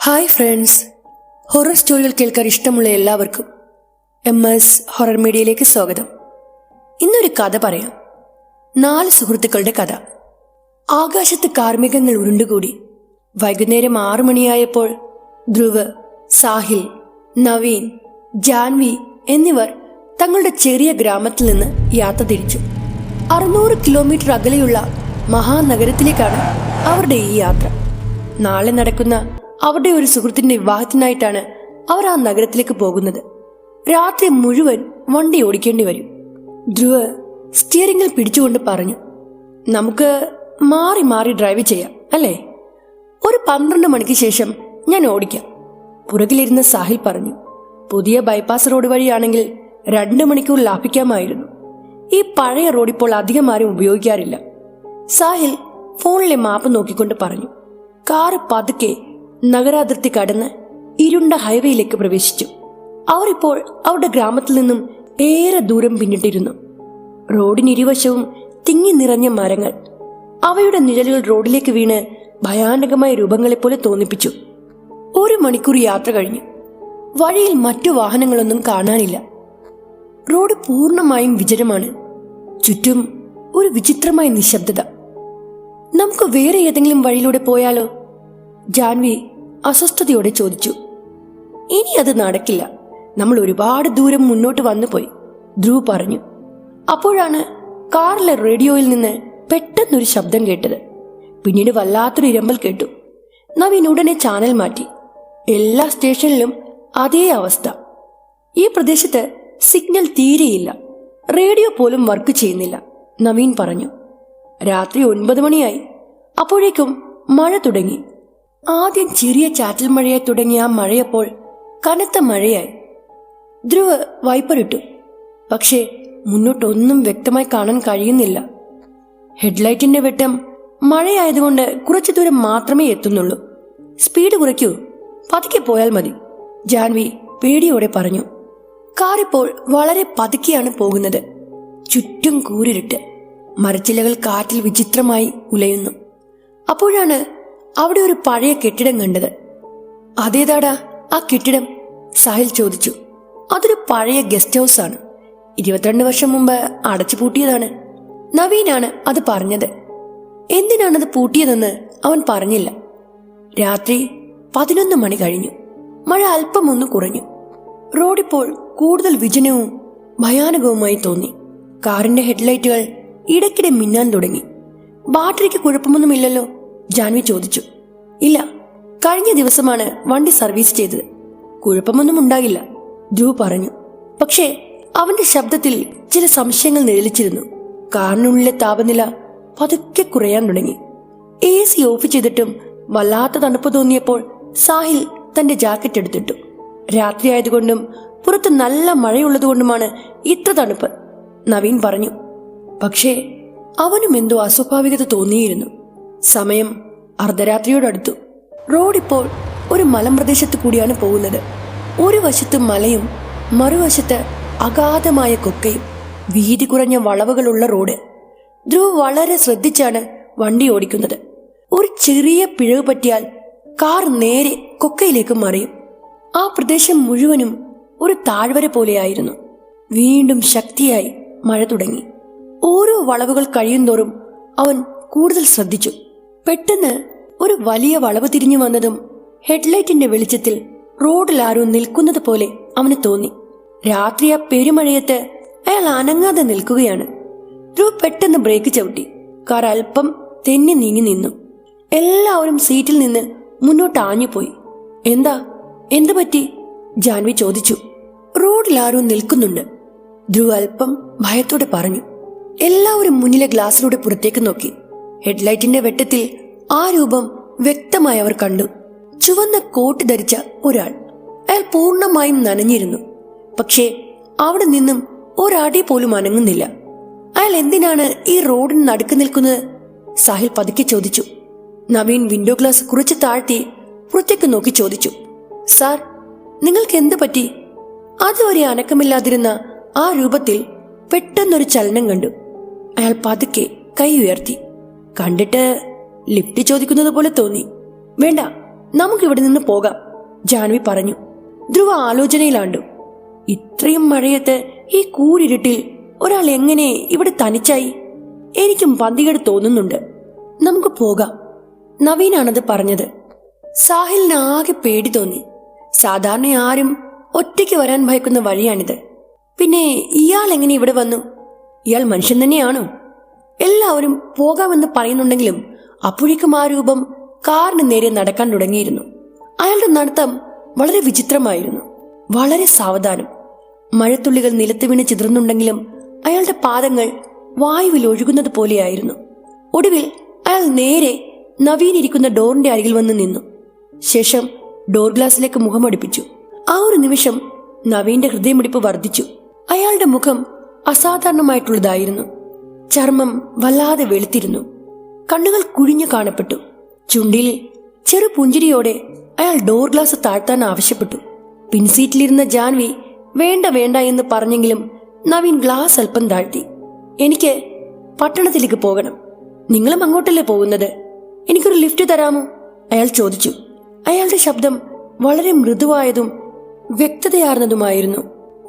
Hi friends horror സ്റ്റോറികൾ കേൾക്കാൻ ഇഷ്ടമുള്ള എല്ലാവർക്കും എം എസ് ഹൊറർ മീഡിയയിലേക്ക് സ്വാഗതം. ഇന്നൊരു കഥ പറയാം. നാല് സുഹൃത്തുക്കളുടെ കഥ. ആകാശത്ത് കാർമികങ്ങൾ ഉരുണ്ടുകൂടി. വൈകുന്നേരം ആറു മണിയായപ്പോൾ ധ്രുവ് സാഹിൽ നവീൻ ജാൻവി എന്നിവർ തങ്ങളുടെ ചെറിയ ഗ്രാമത്തിൽ നിന്ന് യാത്ര തിരിച്ചു. അറുന്നൂറ് കിലോമീറ്റർ അകലെയുള്ള മഹാനഗരത്തിലേക്കാണ് അവരുടെ ഈ യാത്ര. നാളെ നടക്കുന്ന അവരുടെ ഒരു സുഹൃത്തിന്റെ വിവാഹത്തിനായിട്ടാണ് അവർ ആ നഗരത്തിലേക്ക് പോകുന്നത്. രാത്രി മുഴുവൻ വണ്ടി ഓടിക്കേണ്ടി വരും. ധ്രുവ് സ്റ്റിയറിംഗിൽ പിടിച്ചുകൊണ്ട് പറഞ്ഞു നമുക്ക് മാറി മാറി ഡ്രൈവ് ചെയ്യാം അല്ലേ? ഒരു പന്ത്രണ്ട് മണിക്ക് ശേഷം ഞാൻ ഓടിക്കാം. പുറകിലിരുന്ന സാഹിൽ പറഞ്ഞു പുതിയ ബൈപ്പാസ് റോഡ് വഴിയാണെങ്കിൽ രണ്ട് മണിക്കൂർ ലാഭിക്കാമായിരുന്നു. ഈ പഴയ റോഡ് ഇപ്പോൾ അധികം ആരും ഉപയോഗിക്കാറില്ല. സാഹിൽ ഫോണിലെ മാപ്പ് നോക്കിക്കൊണ്ട് പറഞ്ഞു കാറ് പതുക്കെ നഗരാതിർത്തി കടന്ന് ഇരുണ്ട ഹൈവേയിലേക്ക് പ്രവേശിച്ചു. അവർ ഇപ്പോൾ അവരുടെ ഗ്രാമത്തിൽ നിന്നും ഏറെ ദൂരം പിന്നിട്ടിരുന്നു. റോഡിനിരുവശവും തിങ്ങി നിറഞ്ഞ മരങ്ങൾ. അവയുടെ നിഴലുകൾ റോഡിലേക്ക് വീണ് ഭയാനകമായ രൂപങ്ങളെപ്പോലെ തോന്നിപ്പിച്ചു. ഒരു മണിക്കൂർ യാത്ര കഴിഞ്ഞു. വഴിയിൽ മറ്റു വാഹനങ്ങളൊന്നും കാണാനില്ല. റോഡ് പൂർണമായും വിജനമാണ്. ചുറ്റും ഒരു വിചിത്രമായ നിശബ്ദത. നമുക്ക് വേറെ ഏതെങ്കിലും വഴിയിലൂടെ പോയാലോ? ജാൻവി അസ്വസ്ഥതയോടെ ചോദിച്ചു ഇനി അത് നടക്കില്ല. നമ്മൾ ഒരുപാട് ദൂരം മുന്നോട്ട് വന്നു പോയി ധ്രുവ് പറഞ്ഞു. അപ്പോഴാണ് കാറിലെ റേഡിയോയിൽ നിന്ന് പെട്ടെന്നൊരു ശബ്ദം കേട്ടത്. പിന്നീട് വല്ലാത്തൊരു ഇരമ്പൽ കേട്ടു. നവീൻ ഉടനെ ചാനൽ മാറ്റി. എല്ലാ സ്റ്റേഷനിലും അതേ അവസ്ഥ. ഈ പ്രദേശത്ത് സിഗ്നൽ തീരെയില്ല. റേഡിയോ പോലും വർക്ക് ചെയ്യുന്നില്ല നവീൻ പറഞ്ഞു. രാത്രി ഒൻപത് മണിയായി. അപ്പോഴേക്കും മഴ തുടങ്ങി. ആദ്യം ചെറിയ ചാറ്റൽ മഴയായി തുടങ്ങിയ ആ മഴയപ്പോൾ കനത്ത മഴയായി. ധ്രുവ് വൈപ്പറിട്ടു പക്ഷേ മുന്നോട്ടൊന്നും വ്യക്തമായി കാണാൻ കഴിയുന്നില്ല. ഹെഡ്ലൈറ്റിന്റെ വെട്ടം മഴയായതുകൊണ്ട് കുറച്ചു ദൂരം മാത്രമേ എത്തുന്നുള്ളൂ. സ്പീഡ് കുറയ്ക്കൂ. പതുക്കെ പോയാൽ മതി ജാൻവി പേടിയോടെ പറഞ്ഞു. കാറിപ്പോൾ വളരെ പതുക്കെയാണ് പോകുന്നത്. ചുറ്റും കൂരിരുട്ട്. മരച്ചിലകൾ കാറ്റിൽ വിചിത്രമായി ഉലയുന്നു. അപ്പോഴാണ് അവിടെ ഒരു പഴയ കെട്ടിടം കണ്ടത്. അതേതാടാ? ആ കെട്ടിടം? സാഹിൽ ചോദിച്ചു. അതൊരു പഴയ ഗസ്റ്റ് ഹൗസ് ആണ്. ഇരുപത്തിരണ്ട് വർഷം മുമ്പ് അടച്ചു പൂട്ടിയതാണ്. നവീനാണ് അത് പറഞ്ഞത്. എന്തിനാണത് പൂട്ടിയതെന്ന് അവൻ പറഞ്ഞില്ല. രാത്രി പതിനൊന്ന് മണി കഴിഞ്ഞു. മഴ അല്പം ഒന്ന് കുറഞ്ഞു. റോഡിപ്പോൾ കൂടുതൽ വിജനവും ഭയാനകവുമായി തോന്നി. കാറിന്റെ ഹെഡ്ലൈറ്റുകൾ ഇടയ്ക്കിടെ മിന്നാൻ തുടങ്ങി. ബാറ്ററിക്ക് കുഴപ്പമൊന്നുമില്ലല്ലോ. ജാൻവി ചോദിച്ചു. ഇല്ല കഴിഞ്ഞ ദിവസമാണ് വണ്ടി സർവീസ് ചെയ്തത്. കുഴപ്പമൊന്നും ഉണ്ടാകില്ല ധ്രുവ് പറഞ്ഞു. പക്ഷേ അവന്റെ ശബ്ദത്തിൽ ചില സംശയങ്ങൾ നിഴലിച്ചിരുന്നു. കാറിനുള്ളിലെ താപനില പതുക്കെ കുറയാൻ തുടങ്ങി. എ സി ഓഫ് ചെയ്തിട്ടും വല്ലാത്ത തണുപ്പ് തോന്നിയപ്പോൾ സാഹിൽ തന്റെ ജാക്കറ്റ് എടുത്തിട്ടു. രാത്രിയായതുകൊണ്ടും പുറത്ത് നല്ല മഴയുള്ളതുകൊണ്ടുമാണ് ഇത്ര തണുപ്പ് നവീൻ പറഞ്ഞു. പക്ഷേ അവനും എന്തോ അസ്വാഭാവികത തോന്നിയിരുന്നു. സമയം അർദ്ധരാത്രിയോടടുത്തു. റോഡിപ്പോൾ ഒരു മലമ്പ്രദേശത്ത് കൂടിയാണ് പോകുന്നത്. ഒരു വശത്ത് മലയും മറുവശത്ത് അഗാധമായ കൊക്കയും വീതി കുറഞ്ഞ വളവുകളുള്ള റോഡ്. ധ്രുവ് വളരെ ശ്രദ്ധിച്ചാണ് വണ്ടി ഓടിക്കുന്നത്. ഒരു ചെറിയ പിഴവ് പറ്റിയാൽ കാർ നേരെ കൊക്കയിലേക്ക് മറിയും. ആ പ്രദേശം മുഴുവനും ഒരു താഴ്വര പോലെയായിരുന്നു. വീണ്ടും ശക്തിയായി മഴ തുടങ്ങി. ഓരോ വളവുകൾ കഴിയുന്തോറും അവൻ കൂടുതൽ ശ്രദ്ധിച്ചു. പെട്ടെന്ന് ഒരു വലിയ വളവ് തിരിഞ്ഞു വന്നതും ഹെഡ്ലൈറ്റിന്റെ വെളിച്ചത്തിൽ റോഡിൽ ആരോ നിൽക്കുന്നത് പോലെ അവന് തോന്നി. രാത്രി ആ പെരുമഴയത്ത് അയാൾ അനങ്ങാതെ നിൽക്കുകയാണ്. ധ്രുവ് പെട്ടെന്ന് ബ്രേക്ക് ചവിട്ടി. കാർ അല്പം തെന്നി നീങ്ങി നിന്നു. എല്ലാവരും സീറ്റിൽ നിന്ന് മുന്നോട്ട് ആഞ്ഞുപോയി. എന്താ? എന്തു പറ്റി? ജാൻവി ചോദിച്ചു. റോഡിൽ ആരോ നിൽക്കുന്നുണ്ട് ധ്രുവ് അല്പം ഭയത്തോടെ പറഞ്ഞു. എല്ലാവരും മുന്നിലെ ഗ്ലാസിലൂടെ പുറത്തേക്ക് നോക്കി. ഹെഡ്ലൈറ്റിന്റെ വെട്ടത്തിൽ ആ രൂപം വ്യക്തമായി അവർ കണ്ടു. ചുവന്ന കോട്ട് ധരിച്ച ഒരാൾ. അയാൾ പൂർണമായും നനഞ്ഞിരുന്നു. പക്ഷേ അവിടെ നിന്നും ഒരാടി പോലും അനങ്ങുന്നില്ല. അയാൾ എന്തിനാണ് ഈ റോഡിന് നടുക്ക് നിൽക്കുന്നത്? സാഹിൽ പതുക്കെ ചോദിച്ചു. നവീൻ വിൻഡോ ഗ്ലാസ് കുറച്ച് താഴ്ത്തി പുറത്തേക്ക് നോക്കി ചോദിച്ചു. സാർ നിങ്ങൾക്ക് എന്ത് പറ്റി? അതുവരെ അനക്കമില്ലാതിരുന്ന ആ രൂപത്തിൽ പെട്ടെന്നൊരു ചലനം കണ്ടു. അയാൾ പതുക്കെ കൈ ഉയർത്തി. കണ്ടിട്ട് ലിഫ്റ്റ് ചോദിക്കുന്നത് പോലെ തോന്നി. വേണ്ട നമുക്ക് ഇവിടെ നിന്ന് പോകാം ജാൻവി പറഞ്ഞു. ധ്രുവ ആലോചനയിലാണ്ടു. ഇത്രയും മഴയത്ത് ഈ കൂരിരുട്ടിൽ ഒരാൾ എങ്ങനെ ഇവിടെ തനിച്ചായി? എനിക്കും പന്തികേട് തോന്നുന്നുണ്ട്. നമുക്ക് പോകാം നവീനാണത് പറഞ്ഞത്. സാഹിലിന് ആകെ പേടി തോന്നി. സാധാരണ ആരും ഒറ്റയ്ക്ക് വരാൻ ഭയക്കുന്ന വഴിയാണിത്. പിന്നെ ഇയാൾ എങ്ങനെ ഇവിടെ വന്നു? ഇയാൾ മനുഷ്യൻ തന്നെയാണോ? എല്ലാവരും പോകാമെന്ന് പറയുന്നുണ്ടെങ്കിലും അപ്പോഴേക്കും ആ രൂപം കാറിന് നേരെ നടക്കാൻ തുടങ്ങിയിരുന്നു. അയാളുടെ നടത്തം വളരെ വിചിത്രമായിരുന്നു. വളരെ സാവധാനം. മഴത്തുള്ളികൾ നിലത്ത് വീണ് ചിതറുന്നുണ്ടെങ്കിലും അയാളുടെ പാദങ്ങൾ വായുവിൽ ഒഴുകുന്നത് പോലെയായിരുന്നു. ഒടുവിൽ അയാൾ നേരെ നവീൻ ഇരിക്കുന്ന ഡോറിന്റെ അരികിൽ വന്ന് നിന്നു. ശേഷം ഡോർ ഗ്ലാസിലേക്ക് മുഖമടുപ്പിച്ചു ആ ഒരു നിമിഷം നവീന്റെ ഹൃദയമിടിപ്പ് വർദ്ധിച്ചു. അയാളുടെ മുഖം അസാധാരണമായിട്ടുള്ളതായിരുന്നു. ചർമ്മം വല്ലാതെ വെളുത്തിരുന്നു. കണ്ണുകൾ കുഴിഞ്ഞു കാണപ്പെട്ടു. ചുണ്ടിൽ ചെറു പുഞ്ചിരിയോടെ അയാൾ ഡോർ ഗ്ലാസ് താഴ്ത്താൻ ആവശ്യപ്പെട്ടു. പിൻസീറ്റിലിരുന്ന ജാൻവി വേണ്ട വേണ്ട എന്ന് പറഞ്ഞെങ്കിലും നവീൻ ഗ്ലാസ് അല്പം താഴ്ത്തി. എനിക്ക് പട്ടണത്തിലേക്ക് പോകണം. നിങ്ങളും അങ്ങോട്ടല്ലേ പോകുന്നത്? എനിക്കൊരു ലിഫ്റ്റ് തരാമോ? അയാൾ ചോദിച്ചു. അയാളുടെ ശബ്ദം വളരെ മൃദുവായതും വ്യക്തതയാർന്നതുമായിരുന്നു.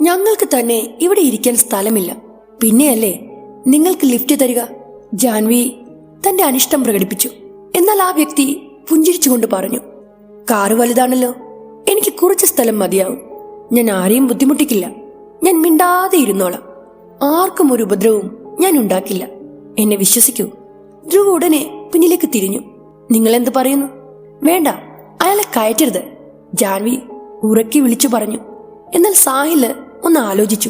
ഞങ്ങൾക്ക് തന്നെ ഇവിടെ ഇരിക്കാൻ സ്ഥലമില്ല. പിന്നെയല്ലേ? നിങ്ങൾക്ക് ലിഫ്റ്റ് തരിക. ജാൻവി തന്റെ അനിഷ്ടം പ്രകടിപ്പിച്ചു. എന്നാൽ ആ വ്യക്തി പുഞ്ചിരിച്ചുകൊണ്ട് പറഞ്ഞു കാറ് വലുതാണല്ലോ. എനിക്ക് കുറച്ച് സ്ഥലം മതിയാവും. ഞാൻ ആരെയും ബുദ്ധിമുട്ടിക്കില്ല. ഞാൻ മിണ്ടാതെ ഇരുന്നോളാം. ആർക്കും ഒരു ഉപദ്രവവും ഞാൻ ഉണ്ടാക്കില്ല. എന്നെ വിശ്വസിക്കൂ. ധ്രുവ ഉടനെ പിന്നിലേക്ക് തിരിഞ്ഞു. നിങ്ങൾ എന്ത് പറയുന്നു? വേണ്ട. അയാളെ കയറ്റരുത്. ജാൻവി ഉറക്കി വിളിച്ചു പറഞ്ഞു. എന്നാൽ സാഹിൽ ഒന്ന് ആലോചിച്ചു.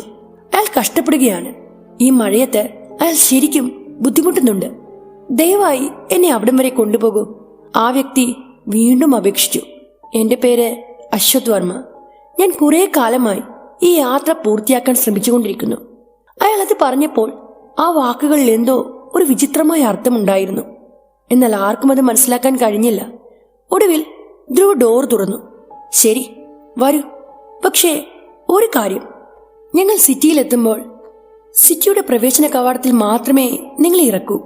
അയാൾ കഷ്ടപ്പെടുകയാണ്. ഈ മഴയത്ത് അയാൾ ശരിക്കും ബുദ്ധിമുട്ടുന്നുണ്ട്. ദയവായി എന്നെ അവിടം വരെ കൊണ്ടുപോകൂ. ആ വ്യക്തി വീണ്ടും അപേക്ഷിച്ചു. എന്റെ പേര് അശ്വത് വർമ്മ. ഞാൻ കുറേ കാലമായി ഈ യാത്ര പൂർത്തിയാക്കാൻ ശ്രമിച്ചുകൊണ്ടിരിക്കുന്നു. അയാൾ അത് പറഞ്ഞപ്പോൾ ആ വാക്കുകളിൽ എന്തോ ഒരു വിചിത്രമായ അർത്ഥമുണ്ടായിരുന്നു. എന്നാൽ ആർക്കും അത് മനസ്സിലാക്കാൻ കഴിഞ്ഞില്ല. ഒടുവിൽ ധ്രുവ ഡോർ തുറന്നു. ശരി വരൂ. പക്ഷേ ഒരു കാര്യം. ഞങ്ങൾ സിറ്റിയിലെത്തുമ്പോൾ സിറ്റിയുടെ പ്രവേശന കവാടത്തിൽ മാത്രമേ നിങ്ങൾ ഇറക്കൂ.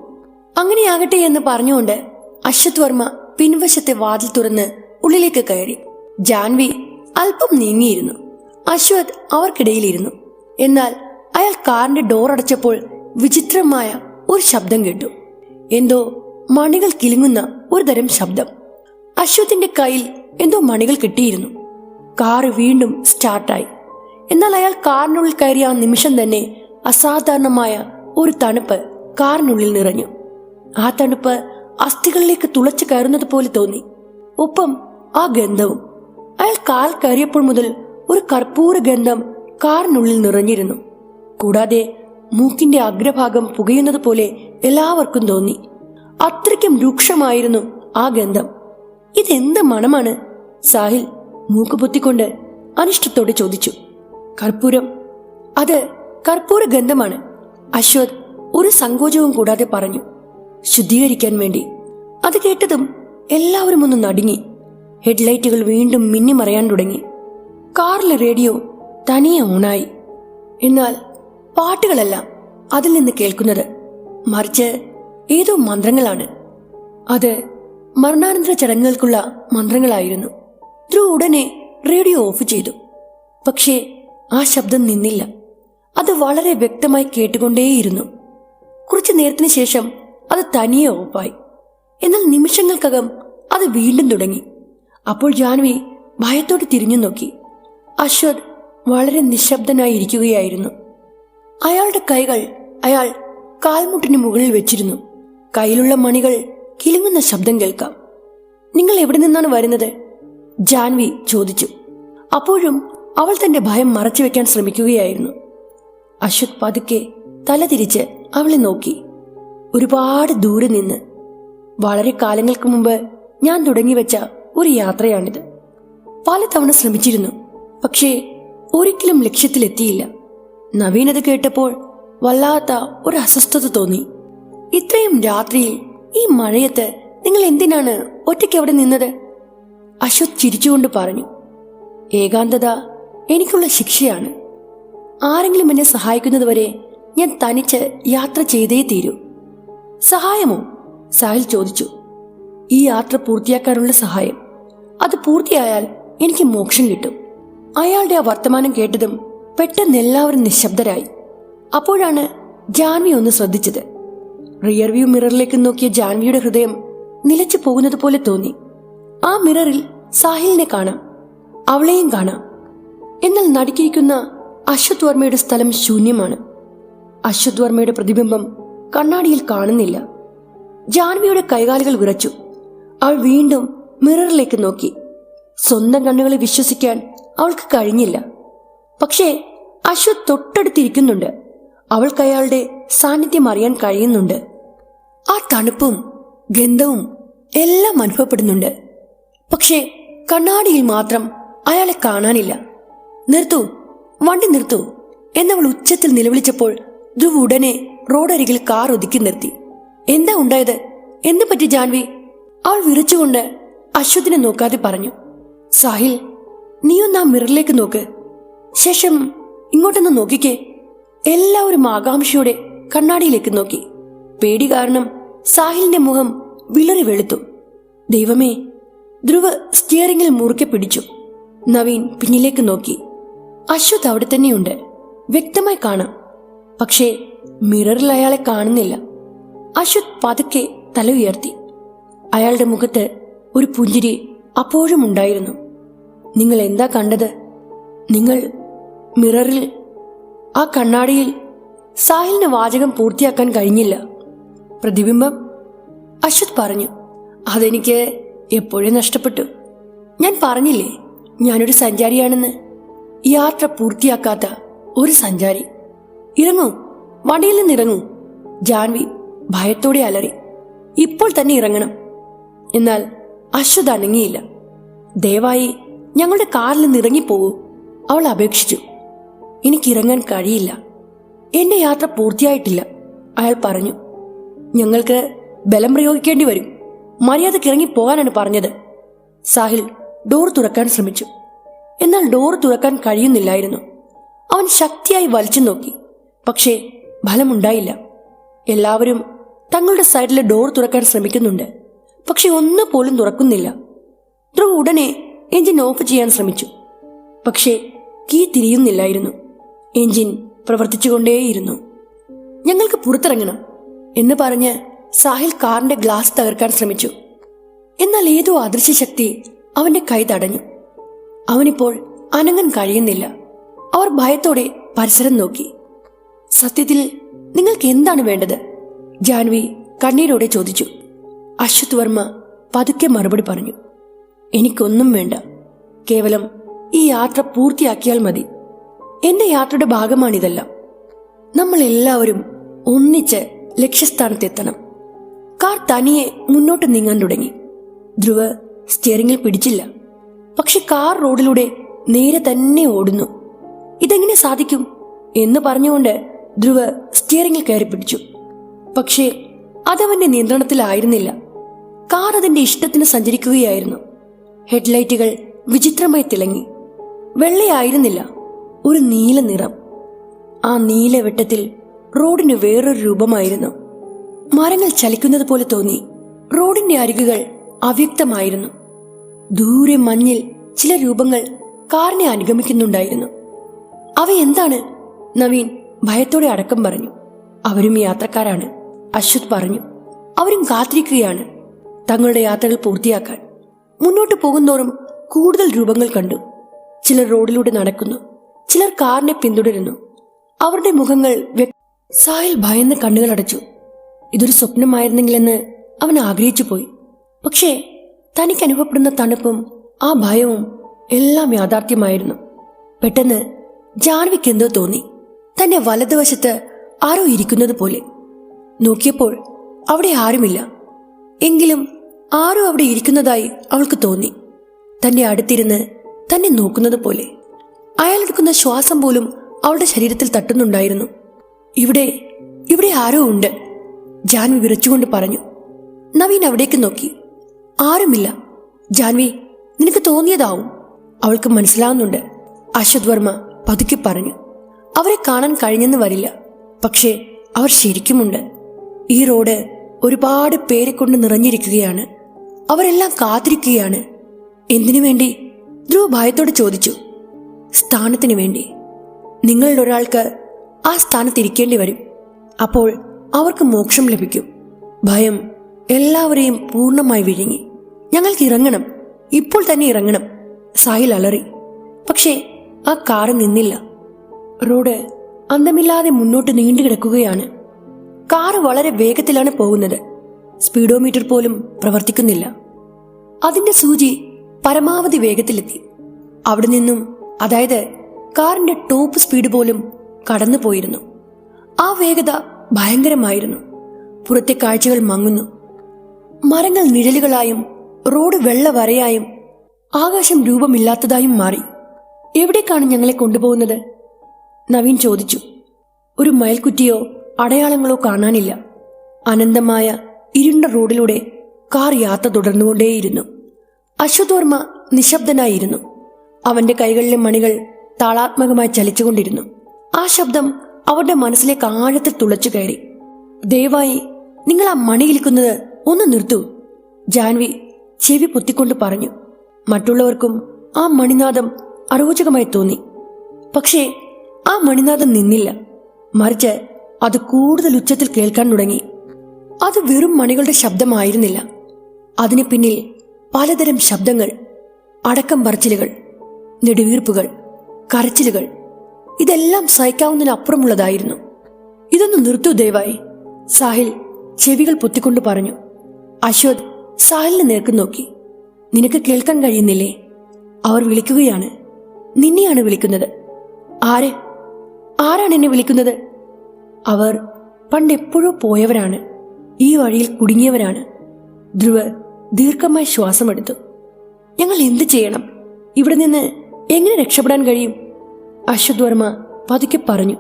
അങ്ങനെയാകട്ടെ എന്ന് പറഞ്ഞുകൊണ്ട് അശ്വത് വർമ്മ പിൻവശത്തെ വാതിൽ തുറന്ന് ഉള്ളിലേക്ക് കയറി. ജാൻവി അല്പം നീങ്ങിയിരുന്നു. അശ്വത് അവർക്കിടയിലിരുന്നു. എന്നാൽ അയാൾ കാറിന്റെ ഡോർ അടച്ചപ്പോൾ വിചിത്രമായ ഒരു ശബ്ദം കേട്ടു. എന്തോ മണികൾ കിലുങ്ങുന്ന ഒരു തരം ശബ്ദം. അശ്വത്തിന്റെ കയ്യിൽ എന്തോ മണികൾ കിട്ടിയിരുന്നു. കാറ് വീണ്ടും സ്റ്റാർട്ടായി. എന്നാൽ അയാൾ കാറിനുള്ളിൽ കയറിയ ആ നിമിഷം തന്നെ അസാധാരണമായ ഒരു തണുപ്പ് കാറിനുള്ളിൽ നിറഞ്ഞു. ആ തണുപ്പ് അസ്ഥികളിലേക്ക് തുളച്ചു കയറുന്നത് പോലെ തോന്നി. ഒപ്പം ആ ഗന്ധവും. അയാൾ കാൽ കയറിയപ്പോൾ മുതൽ ഒരു കർപ്പൂര ഗന്ധം കാറിനുള്ളിൽ നിറഞ്ഞിരുന്നു. കൂടാതെ മൂക്കിന്റെ അഗ്രഭാഗം പുകയുന്നത് പോലെ എല്ലാവർക്കും തോന്നി. അത്രയ്ക്കും രൂക്ഷമായിരുന്നു ആ ഗന്ധം. ഇതെന്ത് മണമാണ്? സാഹിൽ മൂക്ക് പൊത്തിക്കൊണ്ട് അനിഷ്ടത്തോടെ ചോദിച്ചു. കർപ്പൂരം? അത് കർപ്പൂര ഗന്ധമാണ്. അശ്വത് ഒരു സങ്കോചവും കൂടാതെ പറഞ്ഞു ശുദ്ധീകരിക്കാൻ വേണ്ടി. അത് കേട്ടതും എല്ലാവരും ഒന്ന് നടുങ്ങി. ഹെഡ്ലൈറ്റുകൾ വീണ്ടും മിന്നിമറയാൻ തുടങ്ങി. കാറിലെ റേഡിയോ തനിയെ ഓണായി. എന്നാൽ പാട്ടുകളല്ല അതിൽ നിന്ന് കേൾക്കുന്നത്. മറിച്ച് ഏതോ മന്ത്രങ്ങളാണ്. അത് മരണാനന്തര ചടങ്ങുകൾക്കുള്ള മന്ത്രങ്ങളായിരുന്നു. ധ്രുവ് ഉടനെ റേഡിയോ ഓഫ് ചെയ്തു. പക്ഷേ ആ ശബ്ദം നിന്നില്ല. അത് വളരെ വ്യക്തമായി കേട്ടുകൊണ്ടേയിരുന്നു. കുറച്ചു നേരത്തിന് ശേഷം അത് തനിയെ ഓപ്പായി എന്നാൽ നിമിഷങ്ങൾക്കകം അത് വീണ്ടും തുടങ്ങി. അപ്പോൾ ജാൻവി ഭയത്തോടെ തിരിഞ്ഞു നോക്കി. അശ്വത് വളരെ നിശബ്ദനായി ഇരിക്കുകയായിരുന്നു. അയാളുടെ കൈകൾ അയാൾ കാൽമുട്ടിന് മുകളിൽ വെച്ചിരുന്നു. കയ്യിലുള്ള മണികൾ കിലുങ്ങുന്ന ശബ്ദം കേൾക്കാം. നിങ്ങൾ എവിടെ നിന്നാണ് വരുന്നത്? ജാൻവി ചോദിച്ചു. അപ്പോഴും അവൾ തന്റെ ഭയം മറച്ചു വെക്കാൻ ശ്രമിക്കുകയായിരുന്നു. അശ്വത് പതുക്കെ തല തിരിച്ച് അവളെ നോക്കി. ഒരുപാട് ദൂരെ നിന്ന്. വളരെ കാലങ്ങൾക്ക് മുമ്പ് ഞാൻ തുടങ്ങി വെച്ച ഒരു യാത്രയാണിത്. പലതവണ ശ്രമിച്ചിരുന്നു. പക്ഷേ ഒരിക്കലും ലക്ഷ്യത്തിലെത്തിയില്ല. നവീൻ അത് കേട്ടപ്പോൾ വല്ലാത്ത ഒരു അസ്വസ്ഥത തോന്നി. ഇത്രയും രാത്രിയിൽ ഈ മഴയത്ത് നിങ്ങൾ എന്തിനാണ് ഒറ്റയ്ക്ക് അവിടെ നിന്നത്? അശ്വത് ചിരിച്ചുകൊണ്ട് പറഞ്ഞു. ഏകാന്തത എനിക്കുള്ള ശിക്ഷയാണ്. ആരെങ്കിലും എന്നെ സഹായിക്കുന്നതുവരെ ഞാൻ തനിച്ച് യാത്ര ചെയ്തേ തീരൂ. സഹായമോ? സാഹിൽ ചോദിച്ചു. ഈ യാത്ര പൂർത്തിയാക്കാനുള്ള സഹായം. അത് പൂർത്തിയായാൽ എനിക്ക് മോക്ഷം കിട്ടും. അയാളുടെ ആ വർത്തമാനം കേട്ടതും പെട്ടെന്ന് എല്ലാവരും നിശബ്ദരായി. അപ്പോഴാണ് ജാൻവി ഒന്ന് ശ്രദ്ധിച്ചത്. റിയർ വ്യൂ മിററിലേക്ക് നോക്കിയ ജാൻവിയുടെ ഹൃദയം നിലച്ചു പോകുന്നത് പോലെ തോന്നി. ആ മിററിൽ സാഹിലിനെ കാണാം. അവളെയും കാണാം. എന്നാൽ നടുക്കിയിരിക്കുന്ന അശ്വത് വർമ്മയുടെ സ്ഥലം ശൂന്യമാണ്. അശ്വത് വർമ്മയുടെ പ്രതിബിംബം കണ്ണാടിയിൽ കാണുന്നില്ല. ജാൻവിയുടെ കൈകാലുകൾ വിറച്ചു. അവൾ വീണ്ടും മിററിലേക്ക് നോക്കി. സ്വന്തം കണ്ണുകളെ വിശ്വസിക്കാൻ അവൾക്ക് കഴിഞ്ഞില്ല. പക്ഷേ അശ്വത് തൊട്ടടുത്തിരിക്കുന്നുണ്ട്. അവൾക്ക് അയാളുടെ സാന്നിധ്യം അറിയാൻ കഴിയുന്നുണ്ട്. ആ തണുപ്പും ഗന്ധവും എല്ലാം അനുഭവപ്പെടുന്നുണ്ട്. പക്ഷേ കണ്ണാടിയിൽ മാത്രം അയാളെ കാണാനില്ല. നിർത്തൂ. വണ്ടി നിർത്തൂ എന്നവൾ ഉച്ചത്തിൽ നിലവിളിച്ചപ്പോൾ ധ്രുവ് ഉടനെ റോഡരികിൽ കാർ ഒതുക്കി നിർത്തി. എന്താ ഉണ്ടായത്? എന്ത് പറ്റി ജാൻവി? അവൾ വിറച്ചുകൊണ്ട് അശ്വതിനെ നോക്കാതെ പറഞ്ഞു. സാഹിൽ നീയൊന്ന് ആ മിററിലേക്ക് നോക്ക്. ശേഷം ഇങ്ങോട്ടൊന്ന് നോക്കിക്കേ. എല്ലാവരും ആകാംക്ഷയോടെ കണ്ണാടിയിലേക്ക് നോക്കി. പേടി കാരണം സാഹിലിന്റെ മുഖം വിളറി വെളുത്തു. ദൈവമേ ധ്രുവ് സ്റ്റിയറിംഗിൽ മുറുക്കെ പിടിച്ചു. നവീൻ പിന്നിലേക്ക് നോക്കി. അശ്വത് അവിടെ തന്നെയുണ്ട്. വ്യക്തമായി കാണാം. പക്ഷേ മിററിൽ അയാളെ കാണുന്നില്ല. അശ്വത് പതുക്കെ തല ഉയർത്തി. അയാളുടെ മുഖത്ത് ഒരു പുഞ്ചിരി അപ്പോഴും ഉണ്ടായിരുന്നു. നിങ്ങൾ എന്താ കണ്ടത്? നിങ്ങൾ മിററിൽ ആ കണ്ണാടിയിൽ സാഹിലിന് വാചകം പൂർത്തിയാക്കാൻ കഴിഞ്ഞില്ല. പ്രതിബിംബം. അശ്വത് പറഞ്ഞു അതെനിക്ക് എപ്പോഴും നഷ്ടപ്പെട്ടു. ഞാൻ പറഞ്ഞില്ലേ ഞാനൊരു സഞ്ചാരിയാണെന്ന്? യാത്ര പൂർത്തിയാക്കാത്ത ഒരു സഞ്ചാരി. ഇറങ്ങൂ വണ്ടിയിൽ നിന്ന് ഇറങ്ങൂ ജാൻവി ഭയത്തോടെ അലറി ഇപ്പോൾ തന്നെ ഇറങ്ങണം. എന്നാൽ അശ്വത് അനങ്ങിയില്ല. ദയവായി ഞങ്ങളുടെ കാറിൽ നിന്ന് ഇറങ്ങിപ്പോകൂ അവൾ അപേക്ഷിച്ചു. എനിക്കിറങ്ങാൻ കഴിയില്ല. എന്റെ യാത്ര പൂർത്തിയായിട്ടില്ല അയാൾ പറഞ്ഞു. ഞങ്ങൾക്ക് ബലം പ്രയോഗിക്കേണ്ടി വരും. മര്യാദയ്ക്ക് ഇറങ്ങി പോകാനാണ് പറഞ്ഞത്. സാഹിൽ ഡോർ തുറക്കാൻ ശ്രമിച്ചു. എന്നാൽ ഡോർ തുറക്കാൻ കഴിയുന്നില്ലായിരുന്നു. അവൻ ശക്തിയായി വലിച്ചു നോക്കി. പക്ഷേ ഫലമുണ്ടായില്ല. എല്ലാവരും തങ്ങളുടെ സൈഡിലെ ഡോർ തുറക്കാൻ ശ്രമിക്കുന്നുണ്ട്. പക്ഷെ ഒന്ന് പോലും തുറക്കുന്നില്ല. ധ്രുവ് ഉടനെ എഞ്ചിൻ ഓഫ് ചെയ്യാൻ ശ്രമിച്ചു. പക്ഷേ കീ തിരിയുന്നില്ലായിരുന്നു. എഞ്ചിൻ പ്രവർത്തിച്ചുകൊണ്ടേയിരുന്നു. ഞങ്ങൾക്ക് പുറത്തിറങ്ങണം എന്ന് പറഞ്ഞ് സാഹിൽ കാറിന്റെ ഗ്ലാസ് തകർക്കാൻ ശ്രമിച്ചു. എന്നാൽ ഏതോ അദൃശ്യ ശക്തി അവന്റെ കൈ തടഞ്ഞു. അവനിപ്പോൾ അനങ്ങാൻ കഴിയുന്നില്ല. അവർ ഭയത്തോടെ പരിസരം നോക്കി. സത്യത്തിൽ നിങ്ങൾക്ക് എന്താണ് വേണ്ടത്? ജാൻവി കണ്ണീരോടെ ചോദിച്ചു. അശ്വത് വർമ്മ പതുക്കെ മറുപടി പറഞ്ഞു. എനിക്കൊന്നും വേണ്ട. കേവലം ഈ യാത്ര പൂർത്തിയാക്കിയാൽ മതി. എന്റെ യാത്രയുടെ ഭാഗമാണിതെല്ലാം. നമ്മൾ എല്ലാവരും ഒന്നിച്ച് ലക്ഷ്യസ്ഥാനത്തെത്തണം. കാർ തനിയെ മുന്നോട്ട് നീങ്ങാൻ തുടങ്ങി. ധ്രുവ് സ്റ്റിയറിംഗിൽ പിടിച്ചില്ല. പക്ഷെ കാർ റോഡിലൂടെ നേരെ തന്നെ ഓടുന്നു. ഇതെങ്ങനെ സാധിക്കും എന്ന് പറഞ്ഞുകൊണ്ട് ധ്രുവ് സ്റ്റിയറിംഗിൽ കയറി പിടിച്ചു. പക്ഷേ അതവന്റെ നിയന്ത്രണത്തിലായിരുന്നില്ല കാർ അതിന്റെ ഇഷ്ടത്തിന് സഞ്ചരിക്കുകയായിരുന്നു. ഹെഡ്ലൈറ്റുകൾ വിചിത്രമായി തിളങ്ങി. വെള്ളയായിരുന്നില്ല ഒരു നീല നിറം. ആ നീല വെട്ടത്തിൽ റോഡിന് വേറൊരു രൂപമായിരുന്നു. മരങ്ങൾ ചലിക്കുന്നത് പോലെ തോന്നി. റോഡിന്റെ അരികുകൾ അവ്യക്തമായിരുന്നു. ദൂരെ മഞ്ഞിൽ ചില രൂപങ്ങൾ കാറിനെ അനുഗമിക്കുന്നുണ്ടായിരുന്നു. അവ എന്താണ്? നവീൻ ഭയത്തോടെ അടക്കം പറഞ്ഞു. അവരും യാത്രക്കാരാണ്. അശ്വത് പറഞ്ഞു. അവരും കാത്തിരിക്കുകയാണ്. തങ്ങളുടെ യാത്രകൾ പൂർത്തിയാക്കാൻ. മുന്നോട്ട് പോകുന്തോറും കൂടുതൽ രൂപങ്ങൾ കണ്ടു. ചിലർ റോഡിലൂടെ നടക്കുന്നു. ചിലർ കാറിനെ പിന്തുടരുന്നു. അവരുടെ മുഖങ്ങൾ സായൽ ഭയന്ന് കണ്ണുകൾ അടച്ചു. ഇതൊരു സ്വപ്നമായിരുന്നെങ്കിലെന്ന് അവൻ ആഗ്രഹിച്ചു പോയി പക്ഷേ തനിക്ക് അനുഭവപ്പെടുന്ന തണുപ്പും ആ ഭയവും എല്ലാം യാഥാർത്ഥ്യമായിരുന്നു. പെട്ടെന്ന് ജാൻവിക്ക് എന്തോ തോന്നി. തന്റെ വലതുവശത്ത് ആരോ ഇരിക്കുന്നത് പോലെ. നോക്കിയപ്പോൾ അവിടെ ആരുമില്ല. എങ്കിലും ആരോ അവിടെ ഇരിക്കുന്നതായി അവൾക്ക് തോന്നി. തന്റെ അടുത്തിരുന്ന് തന്നെ നോക്കുന്നത് പോലെ. അയാളെടുക്കുന്ന ശ്വാസം പോലും അവളുടെ ശരീരത്തിൽ തട്ടുന്നുണ്ടായിരുന്നു. ഇവിടെ ഇവിടെ ആരോ ഉണ്ട് ജാൻവി വിറച്ചുകൊണ്ട് പറഞ്ഞു. നവീൻ അവിടേക്ക് നോക്കി. ആരുമില്ല. ജാൻവി നിനക്ക് തോന്നിയതാവും. അവൾക്ക് മനസ്സിലാവുന്നുണ്ട്. അശ്വത് വർമ്മ പതുക്കെ പറഞ്ഞു. അവരെ കാണാൻ കഴിഞ്ഞെന്ന് വരില്ല. പക്ഷേ അവർ ശരിക്കുമുണ്ട്. ഈ റോഡ് ഒരുപാട് പേരെ കൊണ്ട് നിറഞ്ഞിരിക്കുകയാണ്. അവരെല്ലാം കാത്തിരിക്കുകയാണ്. എന്തിനു വേണ്ടി? ധ്രുവ ഭയത്തോട് ചോദിച്ചു. സ്ഥാനത്തിന് വേണ്ടി. നിങ്ങളിൽ ഒരാൾക്ക് ആ സ്ഥാനത്തിരിക്കേണ്ടി വരും. അപ്പോൾ അവർക്ക് മോക്ഷം ലഭിക്കും. ഭയം എല്ലാവരെയും പൂർണമായി വിഴുങ്ങി. ഞങ്ങൾക്ക് ഇറങ്ങണം. ഇപ്പോൾ തന്നെ ഇറങ്ങണം. സായിൽ അലറി. പക്ഷേ ആ കാറ് നിന്നില്ല. റോഡ് അന്തമില്ലാതെ മുന്നോട്ട് നീണ്ടു കിടക്കുകയാണ്. കാറ് വളരെ വേഗത്തിലാണ് പോകുന്നത്. സ്പീഡോമീറ്റർ പോലും പ്രവർത്തിക്കുന്നില്ല. അതിന്റെ സൂചി പരമാവധി വേഗത്തിലെത്തി. അവിടെ നിന്നും അതായത് കാറിന്റെ ടോപ്പ് സ്പീഡ് പോലും കടന്നു പോയിരുന്നു ആ വേഗത ഭയങ്കരമായിരുന്നു. പുറത്തെ കാഴ്ചകൾ മങ്ങുന്നു. മരങ്ങൾ നിഴലുകളായും റോഡ് വെള്ള വരയായും ആകാശം രൂപമില്ലാത്തതായും മാറി. എവിടേക്കാണ് ഞങ്ങളെ കൊണ്ടുപോകുന്നത്? നവീൻ ചോദിച്ചു. ഒരു മയൽക്കുറ്റിയോ അടയാളങ്ങളോ കാണാനില്ല. അനന്തമായ ഇരുണ്ട റോഡിലൂടെ കാർ യാത്ര തുടർന്നുകൊണ്ടേയിരുന്നു. അശ്വതോർമ്മ നിശബ്ദനായിരുന്നു. അവന്റെ കൈകളിലെ മണികൾ താളാത്മകമായി ചലിച്ചുകൊണ്ടിരുന്നു. ആ ശബ്ദം അവരുടെ മനസ്സിലേക്ക് ആഴത്തിൽ തുളച്ചു കയറി ദയവായി നിങ്ങൾ ആ മണി ഇരിക്കുന്നത് ഒന്ന് നിർത്തു. ജാൻവി ചെവി പൊത്തിക്കൊണ്ട് പറഞ്ഞു. മറ്റുള്ളവർക്കും ആ മണിനാഥം അരോചകമായി തോന്നി. പക്ഷേ ആ മണിനാഥം നിന്നില്ല. മറിച്ച് അത് കൂടുതൽ ഉച്ചത്തിൽ കേൾക്കാൻ തുടങ്ങി. അത് വെറും മണികളുടെ ശബ്ദമായിരുന്നില്ല. അതിന് പിന്നിൽ പലതരം ശബ്ദങ്ങൾ അടക്കം പറച്ചിലുകൾ നെടുവീർപ്പുകൾ കരച്ചിലുകൾ. ഇതെല്ലാം സഹിക്കാവുന്നതിനപ്പുറമുള്ളതായിരുന്നു. ഇതൊന്ന് നിർത്തു ദയവായി സാഹിൽ ചെവികൾ പൊത്തിക്കൊണ്ട് പറഞ്ഞു. അശ്വത് സാലിന് നേർക്ക് നോക്കി. നിനക്ക് കേൾക്കാൻ കഴിയുന്നില്ലേ? അവർ വിളിക്കുകയാണ്. നിന്നെയാണ് വിളിക്കുന്നത്. ആര്? ആരാണ് എന്നെ വിളിക്കുന്നത്? അവർ പണ്ടെപ്പോഴോ പോയവരാണ്. ഈ വഴിയിൽ കുടുങ്ങിയവരാണ്. ധ്രുവ ദീർഘമായി ശ്വാസമെടുത്തു. ഞങ്ങൾ എന്ത് ചെയ്യണം? ഇവിടെ നിന്ന് എങ്ങനെ രക്ഷപ്പെടാൻ കഴിയും? അശ്വത് വർമ്മ പതുക്കെ പറഞ്ഞു.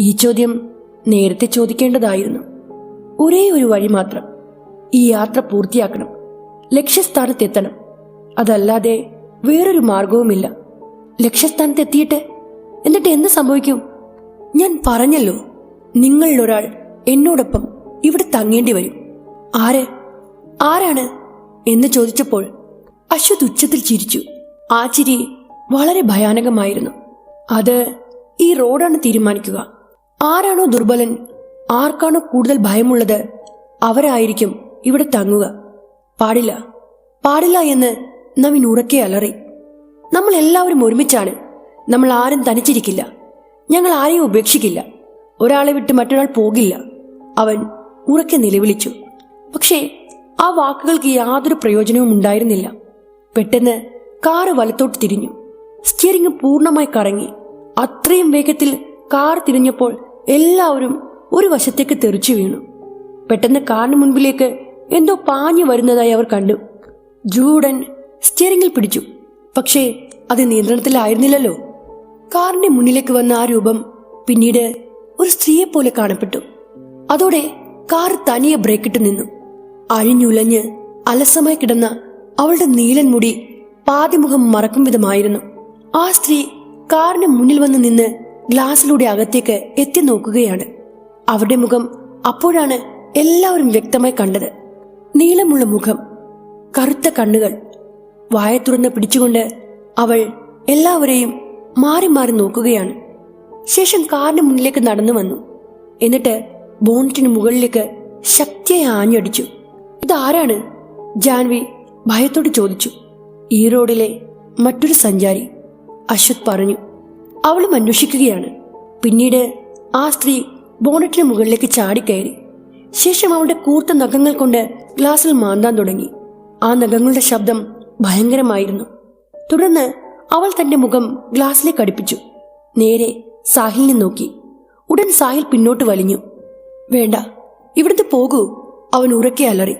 ഈ ചോദ്യം നേരത്തെ ചോദിക്കേണ്ടതായിരുന്നു. ഒരേ ഒരു വഴി മാത്രം. ഈ യാത്ര പൂർത്തിയാക്കണം. ലക്ഷ്യസ്ഥാനത്തെത്തണം. അതല്ലാതെ വേറൊരു മാർഗവുമില്ല. ലക്ഷ്യസ്ഥാനത്ത് എത്തിയിട്ട് എന്നിട്ട് എന്ത് സംഭവിക്കും? ഞാൻ പറഞ്ഞല്ലോ നിങ്ങളിൽ ഒരാൾ എന്നോടൊപ്പം ഇവിടെ തങ്ങേണ്ടി വരും. ആര്? ആരാണ്? എന്ന് ചോദിച്ചപ്പോൾ അശ്വത് ഉച്ചത്തിൽ ചിരിച്ചു. ആ ചിരി വളരെ ഭയാനകമായിരുന്നു. അത് ഈ റോഡാണ് തീരുമാനിക്കുക. ആരാണോ ദുർബലൻ ആർക്കാണോ കൂടുതൽ ഭയമുള്ളത് അവരായിരിക്കും ഇവിടെ തങ്ങുക. പാടില്ല. പാടില്ല എന്ന് നവീൻ ഉറക്കെ അലറി. നമ്മൾ എല്ലാവരും ഒരുമിച്ചാണ്. നമ്മൾ ആരും തനിച്ചിരിക്കില്ല. ഞങ്ങൾ ആരെയും ഉപേക്ഷിക്കില്ല. ഒരാളെ വിട്ട് മറ്റൊരാൾ പോകില്ല. അവൻ ഉറക്കെ നിലവിളിച്ചു. പക്ഷേ ആ വാക്കുകൾക്ക് യാതൊരു പ്രയോജനവും ഉണ്ടായിരുന്നില്ല. പെട്ടെന്ന് കാറ് വലത്തോട്ട് തിരിഞ്ഞു. സ്റ്റിയറിംഗ് പൂർണമായി കറങ്ങി. അത്രയും വേഗത്തിൽ കാർ തിരിഞ്ഞപ്പോൾ എല്ലാവരും ഒരു വശത്തേക്ക് തെറിച്ചു വീണു. പെട്ടെന്ന് കാറിന് മുൻപിലേക്ക് എന്തോ പാഞ്ഞു വരുന്നതായി അവർ കണ്ടു. ജൂഡൻ സ്റ്റിയറിംഗിൽ പിടിച്ചു. പക്ഷേ അത് നിയന്ത്രണത്തിലായിരുന്നില്ലല്ലോ. കാറിന്റെ മുന്നിലേക്ക് വന്ന ആ രൂപം പിന്നീട് ഒരു സ്ത്രീയെ പോലെ കാണപ്പെട്ടു. അതോടെ കാർ തനിയെ ബ്രേക്കിട്ട് നിന്നു. അഴിഞ്ഞുലഞ്ഞ് അലസമായി കിടന്ന അവളുടെ നീലൻ മുടി പാതിമുഖം മറക്കും വിധമായിരുന്നു. ആ സ്ത്രീ കാറിന് മുന്നിൽ വന്ന് നിന്ന് ഗ്ലാസിലൂടെ അകത്തേക്ക് എത്തി നോക്കുകയാണ്. അവരുടെ മുഖം അപ്പോഴാണ് എല്ലാവരും വ്യക്തമായി കണ്ടത്. നീളമുള്ള മുഖം കറുത്ത കണ്ണുകൾ വായ തുറന്ന് പിടിച്ചുകൊണ്ട് അവൾ എല്ലാവരെയും മാറി മാറി നോക്കുകയാണ്. ശേഷം കാറിന് മുന്നിലേക്ക് നടന്നു വന്നു. എന്നിട്ട് ബോണറ്റിന് മുകളിലേക്ക് ശക്തിയായി ആഞ്ഞടിച്ചു. ഇതാരാണ്? ജാൻവി ഭയത്തോട് ചോദിച്ചു. ഈ റോഡിലെ മറ്റൊരു സഞ്ചാരി അശ്വത് പറഞ്ഞു. അവളും അന്വേഷിക്കുകയാണ്. പിന്നീട് ആ സ്ത്രീ ബോണറ്റിന് മുകളിലേക്ക് ചാടിക്കയറി. ശേഷം അവളുടെ കൂർത്ത നഖങ്ങൾ കൊണ്ട് ഗ്ലാസ്സിൽ മാന്താൻ തുടങ്ങി. ആ നഖങ്ങളുടെ ശബ്ദം ഭയങ്കരമായിരുന്നു. തുടർന്ന് അവൾ തന്റെ മുഖം ഗ്ലാസ്സിലേക്ക് അടുപ്പിച്ചു. നേരെ സാഹിലിനെ നോക്കി. ഉടൻ സാഹിൽ പിന്നോട്ട് വലിഞ്ഞു. വേണ്ട ഇവിടുത്തെ പോകൂ അവൻ ഉറക്കെ അലറി.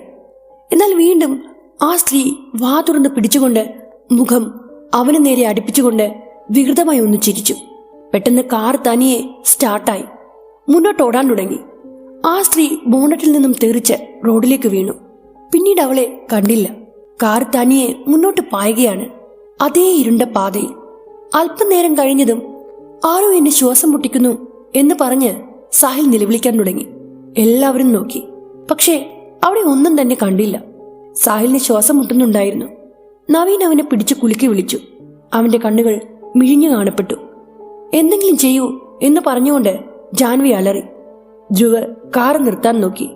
എന്നാൽ വീണ്ടും ആ സ്ത്രീ വാ തുറന്ന് പിടിച്ചുകൊണ്ട് മുഖം അവന് നേരെ അടുപ്പിച്ചുകൊണ്ട് വികൃതമായി ഒന്ന് ചിരിച്ചു. പെട്ടെന്ന് കാർ തനിയെ സ്റ്റാർട്ടായി. മുന്നോട്ട് ഓടാൻ തുടങ്ങി. ആ സ്ത്രീ ബോണറ്റിൽ നിന്നും തെറിച്ച് റോഡിലേക്ക് വീണു. പിന്നീട് അവളെ കണ്ടില്ല. കാർ തനിയെ മുന്നോട്ട് പായുകയാണ്. അതേ ഇരുണ്ട പാതയിൽ. അല്പനേരം കഴിഞ്ഞതും ആരോ എന്നെ ശ്വാസം മുട്ടിക്കുന്നു എന്ന് പറഞ്ഞ് സാഹിൽ നിലവിളിക്കാൻ തുടങ്ങി. എല്ലാവരും നോക്കി. പക്ഷേ അവിടെ ഒന്നും തന്നെ കണ്ടില്ല. സാഹിലിന് ശ്വാസം മുട്ടുന്നുണ്ടായിരുന്നു. നവീൻ അവനെ പിടിച്ചു കുലുക്കി വിളിച്ചു. അവന്റെ കണ്ണുകൾ മിഴിഞ്ഞു കാണപ്പെട്ടു. എന്തെങ്കിലും ചെയ്യൂ എന്ന് പറഞ്ഞുകൊണ്ട് ജാൻവി അലറി. ധ്രുവ് കാർ നിർത്താൻ നോക്കി.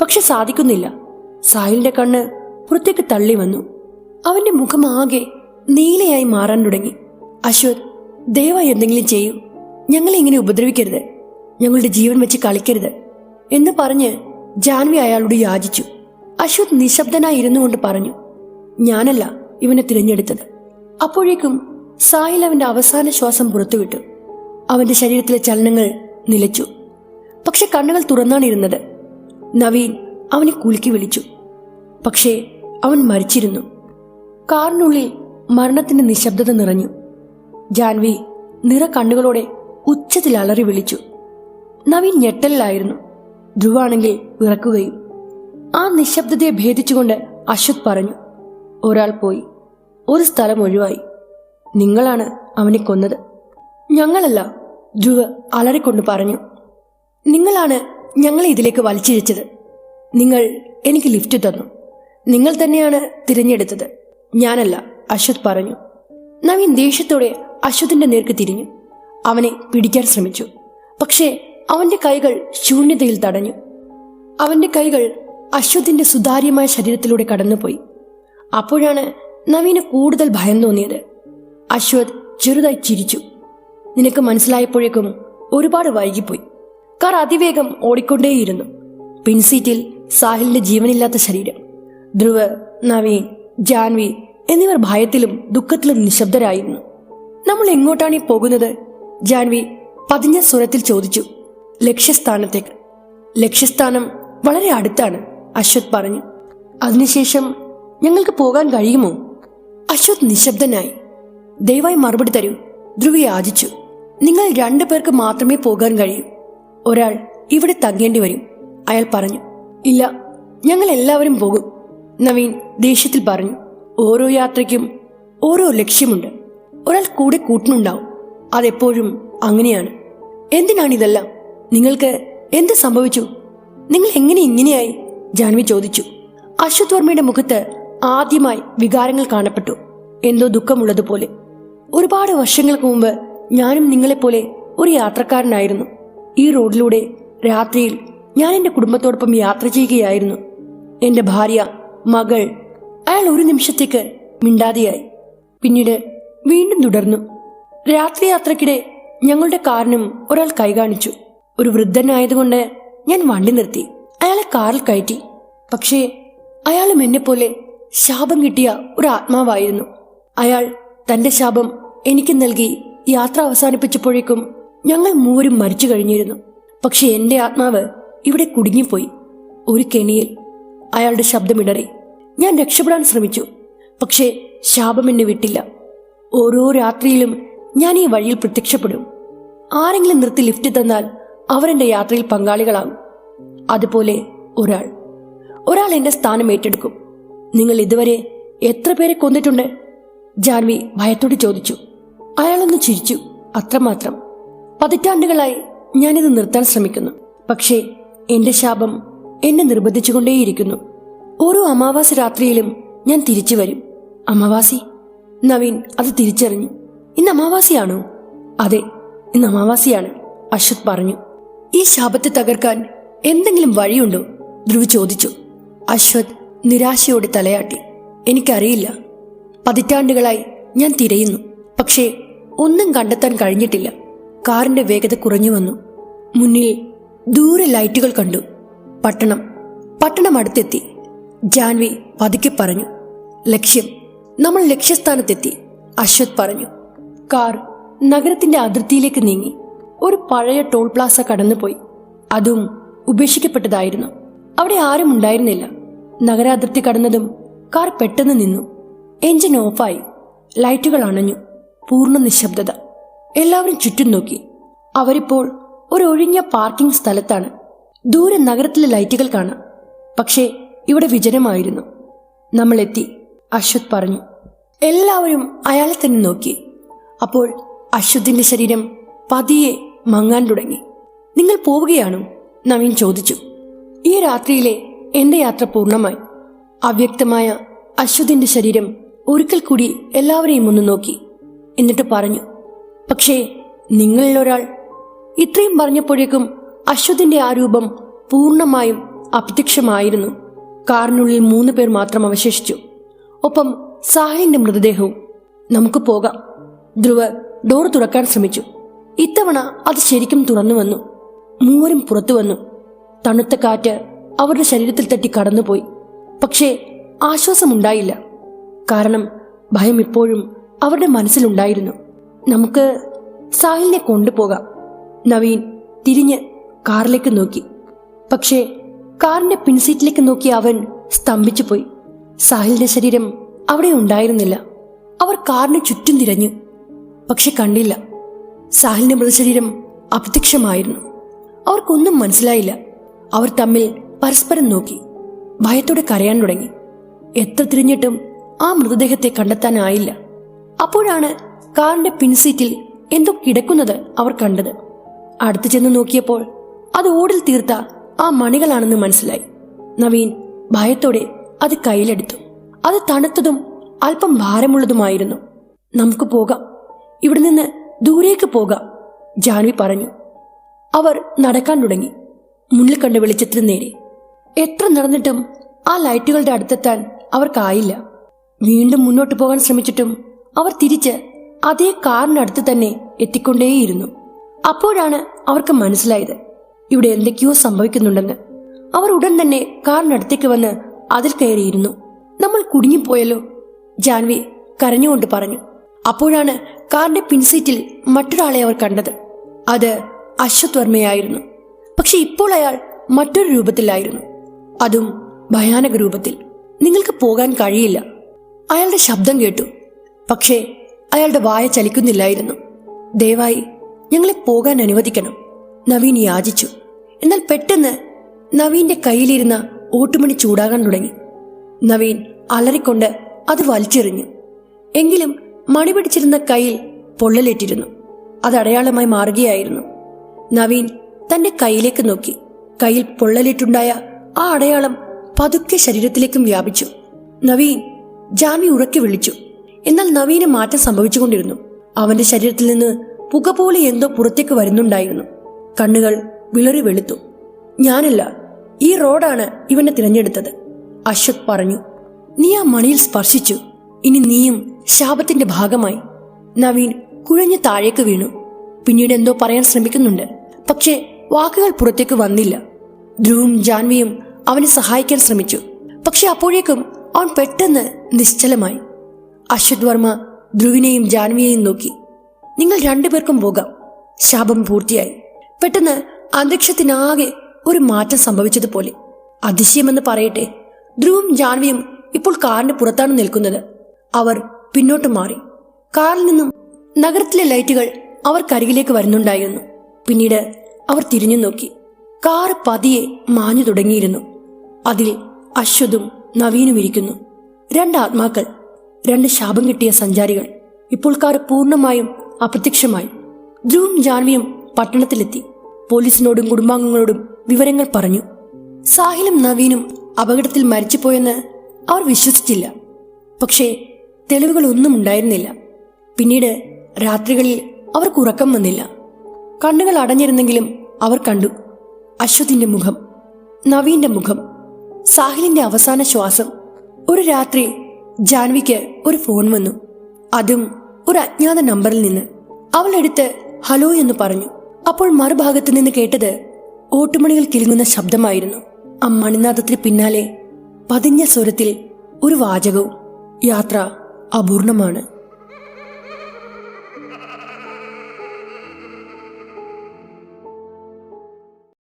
പക്ഷെ സാധിക്കുന്നില്ല. സായിലിന്റെ കണ്ണ് പുറത്തേക്ക് തള്ളി വന്നു. അവന്റെ മുഖമാകെ നീലയായി മാറാൻ തുടങ്ങി. അശ്വത് ദയവായി എന്തെങ്കിലും ചെയ്യൂ. ഞങ്ങളെ ഇങ്ങനെ ഉപദ്രവിക്കരുത്. ഞങ്ങളുടെ ജീവൻ വെച്ച് കളിക്കരുത് എന്ന് പറഞ്ഞ് ജാൻവി അയാളോട് യാചിച്ചു. അശ്വത് നിശബ്ദനായി ഇരുന്നു കൊണ്ട് പറഞ്ഞു ഞാനല്ല ഇവനെ തിരഞ്ഞെടുത്തത്. അപ്പോഴേക്കും സായിൽ അവന്റെ അവസാന ശ്വാസം പുറത്തുവിട്ടു. അവന്റെ ശരീരത്തിലെ ചലനങ്ങൾ നിലച്ചു. പക്ഷെ കണ്ണുകൾ തുറന്നാണ് ഇരുന്നത്. നവീൻ അവനെ കുലുക്കി വിളിച്ചു. പക്ഷേ അവൻ മരിച്ചിരുന്നു. കാറിനുള്ളിൽ മരണത്തിന്റെ നിശബ്ദത നിറഞ്ഞു. ജാൻവി നിറ കണ്ണുകളോടെ ഉച്ചത്തിൽ അലറി വിളിച്ചു. നവീൻ ഞെട്ടലിലായിരുന്നു. ധ്രുവാണെങ്കിൽ വിറക്കുകയും. ആ നിശബ്ദതയെ ഭേദിച്ചുകൊണ്ട് അശ്വത് പറഞ്ഞു ഒരാൾ പോയി. ഒരു സ്ഥലം ഒഴിവായി. നിങ്ങളാണ് അവനെ കൊന്നത്. ഞങ്ങളല്ല ധ്രുവ് അലറിക്കൊണ്ട് പറഞ്ഞു. നിങ്ങളാണ് ഞങ്ങളെ ഇതിലേക്ക് വലിച്ചിഴച്ചത്. നിങ്ങൾ എനിക്ക് ലിഫ്റ്റ് തന്നു. നിങ്ങൾ തന്നെയാണ് തിരഞ്ഞെടുത്തത്. ഞാനല്ല അശ്വത് പറഞ്ഞു. നവീൻ ദേഷ്യത്തോടെ അശ്വതിന്റെ നേർക്ക് തിരിഞ്ഞു. അവനെ പിടിക്കാൻ ശ്രമിച്ചു. പക്ഷേ അവന്റെ കൈകൾ ശൂന്യതയിൽ തടഞ്ഞു. അവന്റെ കൈകൾ അശ്വതിന്റെ സുതാര്യമായ ശരീരത്തിലൂടെ കടന്നുപോയി. അപ്പോഴാണ് നവീന് കൂടുതൽ ഭയം തോന്നിയത്. അശ്വത് ചെറുതായി ചിരിച്ചു. നിനക്ക് മനസ്സിലായപ്പോഴേക്കും ഒരുപാട് വൈകിപ്പോയി. കാർ അതിവേഗം ഓടിക്കൊണ്ടേയിരുന്നു. പിൻസീറ്റിൽ സാഹിലിന്റെ ജീവനില്ലാത്ത ശരീരം. ധ്രുവ് നവീൻ ജാൻവി എന്നിവർ ഭയത്തിലും ദുഃഖത്തിലും നിശബ്ദരായിരുന്നു. നമ്മൾ എങ്ങോട്ടാണ് ഈ പോകുന്നത്? ജാൻവി പതിഞ്ഞ സ്വരത്തിൽ ചോദിച്ചു. ലക്ഷ്യസ്ഥാനത്തേക്ക്. ലക്ഷ്യസ്ഥാനം വളരെ അടുത്താണ് അശ്വത് പറഞ്ഞു. അതിനുശേഷം ഞങ്ങൾക്ക് പോകാൻ കഴിയുമോ? അശ്വത് നിശബ്ദനായി. ദയവായി മറുപടി തരൂ ധ്രുവി യാചിച്ചു. നിങ്ങൾ രണ്ടു പേർക്ക് മാത്രമേ പോകാൻ കഴിയൂ. ഒരാൾ ഇവിടെ തങ്ങേണ്ടി വരും. അയാൾ പറഞ്ഞു ഇല്ല ഞങ്ങൾ എല്ലാവരും പോകും. നവീൻ ദേഷ്യത്തിൽ പറഞ്ഞു ഓരോ യാത്രയ്ക്കും ഓരോ ലക്ഷ്യമുണ്ട്. ഒരാൾ കൂടെ കൂട്ടിനുണ്ടാവും അതെപ്പോഴും അങ്ങനെയാണ്. എന്തിനാണ് എന്തിനാണിതെല്ലാം? നിങ്ങൾക്ക് എന്ത് സംഭവിച്ചു? നിങ്ങൾ എങ്ങനെ ഇങ്ങനെയായി? ജാൻവി ചോദിച്ചു. അശ്വത് വർമ്മയുടെ മുഖത്ത് ആദ്യമായി വികാരങ്ങൾ കാണപ്പെട്ടു. എന്തോ ദുഃഖമുള്ളതുപോലെ. ഒരുപാട് വർഷങ്ങൾക്ക് മുമ്പ് ഞാനും നിങ്ങളെപ്പോലെ ഒരു യാത്രക്കാരനായിരുന്നു. ഈ റോഡിലൂടെ രാത്രിയിൽ ഞാൻ എന്റെ കുടുംബത്തോടൊപ്പം യാത്ര ചെയ്യുകയായിരുന്നു. എന്റെ ഭാര്യ മകൾ അയാൾ ഒരു നിമിഷത്തേക്ക് മിണ്ടാതെയായി. പിന്നീട് വീണ്ടും തുടർന്നു. രാത്രി യാത്രക്കിടെ ഞങ്ങളുടെ കാറിനും ഒരാൾ കൈ കാണിച്ചു. ഒരു വൃദ്ധനായതുകൊണ്ട് ഞാൻ വണ്ടി നിർത്തി. അയാളെ കാറിൽ കയറ്റി. പക്ഷേ അയാളും എന്നെ പോലെ ശാപം കിട്ടിയ ഒരു ആത്മാവായിരുന്നു. അയാൾ തന്റെ ശാപം എനിക്ക് നൽകി യാത്ര അവസാനിപ്പിച്ചപ്പോഴേക്കും ഞങ്ങൾ മൂവരും മരിച്ചു കഴിഞ്ഞിരുന്നു. പക്ഷെ എന്റെ ആത്മാവ് ഇവിടെ കുടുങ്ങിപ്പോയി. ഒരു കെണിയിൽ അയാളുടെ ശബ്ദമിടറി ഞാൻ രക്ഷപ്പെടാൻ ശ്രമിച്ചു. പക്ഷേ ശാപം എന്നെ വിട്ടില്ല. ഓരോ രാത്രിയിലും ഞാൻ ഈ വഴിയിൽ പ്രത്യക്ഷപ്പെടും. ആരെങ്കിലും നിർത്തി ലിഫ്റ്റ് തന്നാൽ അവരെന്റെ യാത്രയിൽ പങ്കാളികളാകും. അതുപോലെ ഒരാൾ. ഒരാൾ എന്റെ സ്ഥാനം ഏറ്റെടുക്കും. നിങ്ങൾ ഇതുവരെ എത്ര പേരെ കൊന്നിട്ടുണ്ട്? ജാൻവി ഭയത്തോട് ചോദിച്ചു. അയാളൊന്ന് ചിരിച്ചു. അത്രമാത്രം. പതിറ്റാണ്ടുകളായി ഞാനിത് നിർത്താൻ ശ്രമിക്കുന്നു. പക്ഷേ എന്റെ ശാപം എന്നെ നിർബന്ധിച്ചുകൊണ്ടേയിരിക്കുന്നു. ഓരോ അമാവാസി രാത്രിയിലും ഞാൻ തിരിച്ചു വരും. അമാവാസി നവീൻ അത് തിരിച്ചറിഞ്ഞു. ഇന്ന് അമാവാസിയാണോ? അതെ ഇന്ന് അമാവാസിയാണ് അശ്വത് പറഞ്ഞു. ഈ ശാപത്തെ തകർക്കാൻ എന്തെങ്കിലും വഴിയുണ്ടോ? ധ്രുവ് ചോദിച്ചു. അശ്വത് നിരാശയോടെ തലയാട്ടി. എനിക്കറിയില്ല. പതിറ്റാണ്ടുകളായി ഞാൻ തിരയുന്നു. പക്ഷേ ഒന്നും കണ്ടെത്താൻ കഴിഞ്ഞിട്ടില്ല. കാറിന്റെ വേഗത കുറഞ്ഞു വന്നു. മുന്നിൽ ദൂരെ ലൈറ്റുകൾ കണ്ടു. പട്ടണം. പട്ടണം അടുത്തെത്തി. ജാൻവി പതുക്കെ പറഞ്ഞു. ലക്ഷ്യം. നമ്മൾ ലക്ഷ്യസ്ഥാനത്തെത്തി. അശ്വത് പറഞ്ഞു. കാർ നഗരത്തിന്റെ അതിർത്തിയിലേക്ക് നീങ്ങി. ഒരു പഴയ ടോൾ പ്ലാസ കടന്നുപോയി. അതും ഉപേക്ഷിക്കപ്പെട്ടതായിരുന്നു. അവിടെ ആരും ഉണ്ടായിരുന്നില്ല. നഗരാതിർത്തി കടന്നതും കാർ പെട്ടെന്ന് നിന്നു. എഞ്ചിൻ ഓഫായി. ലൈറ്റുകൾ അണഞ്ഞു. പൂർണ നിശബ്ദത. എല്ലാവരും ചുറ്റും നോക്കി. അവരിപ്പോൾ ഒരു ഒഴിഞ്ഞ പാർക്കിംഗ് സ്ഥലത്താണ്. ദൂരെ നഗരത്തിലെ ലൈറ്റുകൾ കാണാം. പക്ഷേ ഇവിടെ വിജനമായിരുന്നു. നമ്മളെത്തി അശ്വത് പറഞ്ഞു. എല്ലാവരും അയാളെ തന്നെ നോക്കി. അപ്പോൾ അശ്വത്തിന്റെ ശരീരം പതിയെ മങ്ങാൻ തുടങ്ങി. നിങ്ങൾ പോവുകയാണോ? നവീൻ ചോദിച്ചു. ഈ രാത്രിയിലെ എന്റെ യാത്ര പൂർണമായി. അവ്യക്തമായ അശ്വതിന്റെ ശരീരം ഒരിക്കൽ കൂടി എല്ലാവരെയും ഒന്ന് നോക്കി. എന്നിട്ട് പറഞ്ഞു പക്ഷേ നിങ്ങളിലൊരാൾ ഇത്രയും പറഞ്ഞപ്പോഴേക്കും അശ്വതിന്റെ ആ രൂപം പൂർണമായും അപ്രത്യക്ഷമായിരുന്നു. കാറിനുള്ളിൽ മൂന്ന് പേർ മാത്രം അവശേഷിച്ചു. ഒപ്പം സാഹിലിന്റെ മൃതദേഹവും. നമുക്ക് പോകാം. ധ്രുവ ഡോർ തുറക്കാൻ ശ്രമിച്ചു. ഇത്തവണ അത് ശരിക്കും തുറന്നു വന്നു. മൂവരും പുറത്തു വന്നു. തണുത്ത കാറ്റ് അവരുടെ ശരീരത്തിൽ തട്ടി കടന്നുപോയി. പക്ഷേ ആശ്വാസമുണ്ടായില്ല. കാരണം ഭയം ഇപ്പോഴും അവരുടെ മനസ്സിലുണ്ടായിരുന്നു. നമുക്ക് സാഹിലിനെ കൊണ്ടുപോകാം. നവീൻ തിരിഞ്ഞ് കാറിലേക്ക് നോക്കി. പക്ഷേ കാറിന്റെ പിൻസീറ്റിലേക്ക് നോക്കി അവൻ സ്തംഭിച്ചു പോയി സാഹിലിന്റെ ശരീരം അവിടെ ഉണ്ടായിരുന്നില്ല. അവർ കാറിന് ചുറ്റും തിരഞ്ഞു. പക്ഷെ കണ്ടില്ല. സാഹിലിന്റെ മൃതശരീരം അപ്രത്യക്ഷമായിരുന്നു. അവർക്കൊന്നും മനസ്സിലായില്ല. അവർ തമ്മിൽ പരസ്പരം നോക്കി. ഭയത്തോടെ കരയാൻ തുടങ്ങി. എത്ര തിരിഞ്ഞിട്ടും ആ മൃതദേഹത്തെ കണ്ടെത്താനായില്ല. അപ്പോഴാണ് കാറിന്റെ പിൻസീറ്റിൽ എന്തോ കിടക്കുന്നത് അവർ കണ്ടത്. അടുത്തു ചെന്ന് നോക്കിയപ്പോൾ അത് ഓടിൽ തീർത്ത ആ മണികളാണെന്ന് മനസ്സിലായി. നവീൻ ഭയത്തോടെ അത് കയ്യിലെടുത്തു. അത് തണുത്തതും അല്പം ഭാരമുള്ളതുമായിരുന്നു. നമുക്ക് പോകാം. ഇവിടെ നിന്ന് ദൂരേക്ക് പോകാം ജാൻവി പറഞ്ഞു. അവർ നടക്കാൻ തുടങ്ങി. മുന്നിൽ കണ്ട വെളിച്ചത്തിന് നേരെ. എത്ര നടന്നിട്ടും ആ ലൈറ്റുകളുടെ അടുത്തെത്താൻ അവർക്കായില്ല. വീണ്ടും മുന്നോട്ട് പോകാൻ ശ്രമിച്ചിട്ടും അവർ തിരിച്ച് അതേ കാറിനടുത്ത് തന്നെ എത്തിക്കൊണ്ടേയിരുന്നു. അപ്പോഴാണ് അവർക്ക് മനസ്സിലായത് ഇവിടെ എന്തൊക്കെയോ സംഭവിക്കുന്നുണ്ടെന്ന്. അവർ ഉടൻ തന്നെ കാറിനടുത്തേക്ക് വന്ന് അതിൽ കയറിയിരുന്നു. നമ്മൾ കുടുങ്ങിപ്പോയല്ലോ ജാൻവി കരഞ്ഞുകൊണ്ട് പറഞ്ഞു. അപ്പോഴാണ് കാറിന്റെ പിൻസീറ്റിൽ മറ്റൊരാളെ അവർ കണ്ടത്. അത് അശ്വത് വർമ്മയായിരുന്നു. പക്ഷെ ഇപ്പോൾ അയാൾ മറ്റൊരു രൂപത്തിലായിരുന്നു. അതും ഭയാനക രൂപത്തിൽ. നിങ്ങൾക്ക് പോകാൻ കഴിയില്ല അയാളുടെ ശബ്ദം കേട്ടു. പക്ഷേ അയാളുടെ വായ ചലിക്കുന്നില്ലായിരുന്നു. ദയവായി ഞങ്ങളെ പോകാൻ അനുവദിക്കണം. നവീൻ യാചിച്ചു. എന്നാൽ പെട്ടെന്ന് നവീന്റെ കയ്യിലിരുന്ന ഓട്ടുമണി ചൂടാകാൻ തുടങ്ങി. നവീൻ അലറിക്കൊണ്ട് അത് വലിച്ചെറിഞ്ഞു. എങ്കിലും മണി പിടിച്ചിരുന്ന കയ്യിൽ പൊള്ളലേറ്റിരുന്നു. അത് അടയാളമായി മാറുകയായിരുന്നു. നവീൻ തന്റെ കയ്യിലേക്ക് നോക്കി. കയ്യിൽ പൊള്ളലേറ്റുണ്ടായ ആ അടയാളം പതുക്കെ ശരീരത്തിലേക്കും വ്യാപിച്ചു. നവീൻ ജാമി ഉറക്കി വിളിച്ചു. എന്നാൽ നവീന് മാറ്റം സംഭവിച്ചുകൊണ്ടിരുന്നു. അവന്റെ ശരീരത്തിൽ നിന്ന് പുക പോലെ എന്തോ പുറത്തേക്ക് വരുന്നുണ്ടായിരുന്നു. കണ്ണുകൾ വിളറി വെളുത്തു. ഞാനല്ല ഈ റോഡാണ് ഇവനെ തിരഞ്ഞെടുത്തത്. അശ്വത് പറഞ്ഞു നീ ആ മണിയിൽ സ്പർശിച്ചു. ഇനി നീയും ശാപത്തിന്റെ ഭാഗമായി. നവീൻ കുഴഞ്ഞു താഴേക്ക് വീണു. പിന്നീട് എന്തോ പറയാൻ ശ്രമിക്കുന്നുണ്ട്. പക്ഷേ വാക്കുകൾ പുറത്തേക്ക് വന്നില്ല. ധ്രുവും ജാൻവിയും അവനെ സഹായിക്കാൻ ശ്രമിച്ചു. പക്ഷെ അപ്പോഴേക്കും അവൻ പെട്ടെന്ന് നിശ്ചലമായി. അശ്വത് വർമ്മ ധ്രുവിനെയും ജാൻവിയെയും നോക്കി. നിങ്ങൾ രണ്ടുപേർക്കും പോകാം. ശാപം പൂർത്തിയായി. പെട്ടെന്ന് അന്തരീക്ഷത്തിനാകെ ഒരു മാറ്റം സംഭവിച്ചതുപോലെ. അതിശയമെന്ന് പറയട്ടെ. ധ്രുവും ജാൻവിയും ഇപ്പോൾ കാറിന്റെ പുറത്താണ് നിൽക്കുന്നത്. അവർ പിന്നോട്ട് മാറി. കാറിൽ നിന്നും നഗരത്തിലെ ലൈറ്റുകൾ അവർക്കരികിലേക്ക് വരുന്നുണ്ടായിരുന്നു. പിന്നീട് അവർ തിരിഞ്ഞു നോക്കി. കാർ പതിയെ മാഞ്ഞു തുടങ്ങിയിരുന്നു. അതിൽ അശ്വതും നവീനും ഇരിക്കുന്നു. രണ്ട് ആത്മാക്കൾ. രണ്ട് ശാപം കിട്ടിയ സഞ്ചാരികൾ ഇപ്പോൾ കാർ പൂർണമായും അപ്രത്യക്ഷമായി. ധ്രുവും ജാൻവിയും പട്ടണത്തിലെത്തി. പോലീസിനോടും കുടുംബാംഗങ്ങളോടും വിവരങ്ങൾ പറഞ്ഞു. സാഹിലും നവീനും അപകടത്തിൽ മരിച്ചുപോയെന്ന് അവർ വിശ്വസിച്ചില്ല. പക്ഷേ തെളിവുകളൊന്നും ഉണ്ടായിരുന്നില്ല. പിന്നീട് രാത്രികളിൽ അവർക്ക് ഉറക്കം വന്നില്ല. കണ്ണുകൾ അടഞ്ഞിരുന്നെങ്കിലും അവർ കണ്ടു. അശ്വതിന്റെ മുഖം നവീന്റെ മുഖം സാഹിലിന്റെ അവസാന ശ്വാസം. ഒരു രാത്രി ജാൻവിക്ക് ഒരു ഫോൺ വന്നു. അതും ഒരു അജ്ഞാത നമ്പറിൽ നിന്ന്. അവൾ എടുത്ത് ഹലോ എന്ന് പറഞ്ഞു. അപ്പോൾ മറുഭാഗത്ത് നിന്ന് കേട്ടത് ഓട്ടുമണികൾ കിലുങ്ങുന്ന ശബ്ദമായിരുന്നു. ആ മണിനാഥത്തിന് പിന്നാലെ പതിഞ്ഞ സ്വരത്തിൽ ഒരു വാചകവും യാത്ര അപൂർണമാണ്.